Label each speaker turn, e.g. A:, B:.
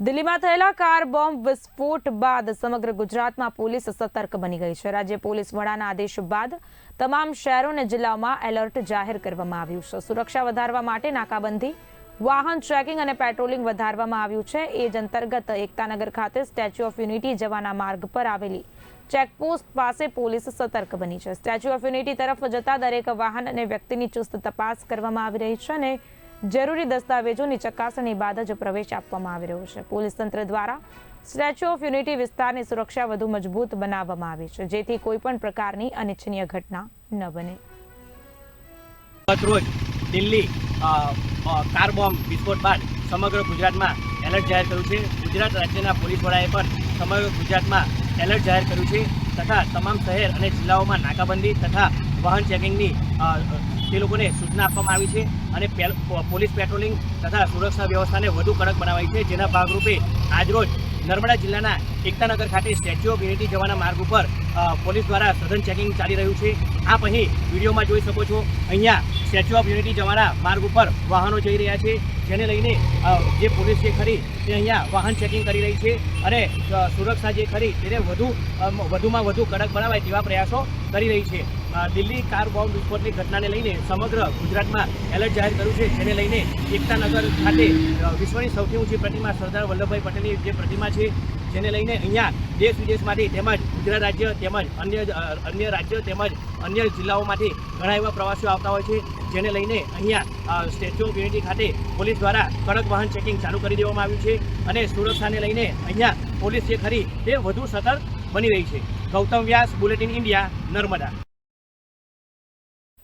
A: દિલ્હીમાં થયેલા car bomb વિસ્ફોટ બાદ સમગ્ર ગુજરાતમાં પોલીસ સતર્ક બની ગઈ છે. રાજ્ય પોલીસ વડાના આદેશ બાદ તમામ શહેરો અને જિલ્લાઓમાં એલર્ટ જાહેર કરવામાં આવ્યું છે. સુરક્ષા વધારવા માટે નાકાબંધી, વાહન ચેકિંગ અને પેટ્રોલિંગ વધારવામાં આવ્યું છે. એ જ અંતર્ગત એકતાનગર ખાતે સ્ટેચ્યુ ઓફ યુનિટી જવાના માર્ગ પર આવેલી ચેકપોસ્ટ પાસે પોલીસ સતર્ક બની છે. સ્ટેચ્યુ ઓફ યુનિટી તરફ જતા દરેક વાહન અને વ્યક્તિની ચુસ્ત તપાસ કરવામાં આવી રહી છે અને જરૂરી દસ્તાવેજોની ચકાસણી બાદ જ પ્રવેશ આપવામાં આવી રહ્યો છે. પોલીસ તંત્ર દ્વારા સ્ટેચ્યુ ઓફ યુનિટી વિસ્તારની સુરક્ષા વધુ મજબૂત બનાવવામાં આવી છે, જેથી કોઈ પણ પ્રકારની અનિચ્છનીય ઘટના ન બને.
B: રોજ દિલ્હી કાર બોમ્બ વિસ્ફોટ બાદ સમગ્ર ગુજરાતમાં એલર્ટ જાહેર કર્યું છે. ગુજરાત રાજ્યના પોલીસ વડાએ પણ સમગ્ર ગુજરાતમાં એલર્ટ જાહેર કર્યું છે તથા તમામ શહેર અને જિલ્લાઓમાં નાકાબંધી તથા વાહન ચેકિંગની તે લોકોને સૂચના આપવામાં આવી છે અને પેલ- પોલીસ પેટ્રોલિંગ તથા સુરક્ષા વ્યવસ્થાને વધુ કડક બનાવાઈ છે. જેના ભાગરૂપે આજરોજ નર્મદા જિલ્લાના એકતાનગર ખાતે સ્ટેચ્યુ ઓફ યુનિટી જવાના માર્ગ ઉપર પોલીસ દ્વારા સઘન ચેકિંગ ચાલી રહ્યું છે. આપ અહીં વિડીયોમાં જોઈ શકો છો, અહીંયા સ્ટેચ્યુ ઓફ યુનિટી જવાના માર્ગ ઉપર વાહનો જઈ રહ્યા છે. જેને લઈને જે પોલીસ છે ખરી તે અહીંયા વાહન ચેકિંગ કરી રહી છે અને સુરક્ષા જે ખરી તેને વધુ વધુમાં વધુ કડક બનાવાય તેવા પ્રયાસો કરી રહી છે. દિલ્હી કાર બોમ્બ વિસ્ફોટની ઘટનાને લઈને સમગ્ર ગુજરાતમાં એલર્ટ જાહેર કર્યું છે. જેને લઈને એકતાનગર ખાતે વિશ્વની સૌથી ઊંચી પ્રતિમા સરદાર વલ્લભભાઈ પટેલની જે પ્રતિમા છે, જેને લઈને અહીંયા દેશ વિદેશમાંથી તેમજ ગુજરાત રાજ્ય તેમજ અન્ય અન્ય રાજ્યો તેમજ અન્ય જિલ્લાઓમાંથી ઘણા એવા પ્રવાસીઓ આવતા હોય છે. જેને લઈને અહીંયા સ્ટેચ્યુ ઓફ યુનિટી ખાતે પોલીસ દ્વારા કડક વાહન ચેકિંગ ચાલુ કરી દેવામાં આવ્યું છે અને સુરક્ષાને લઈને અહીંયા પોલીસ જે ખરી તે વધુ સતર્ક બની રહી છે. Gautam Vyas, bulletin India, Narmada.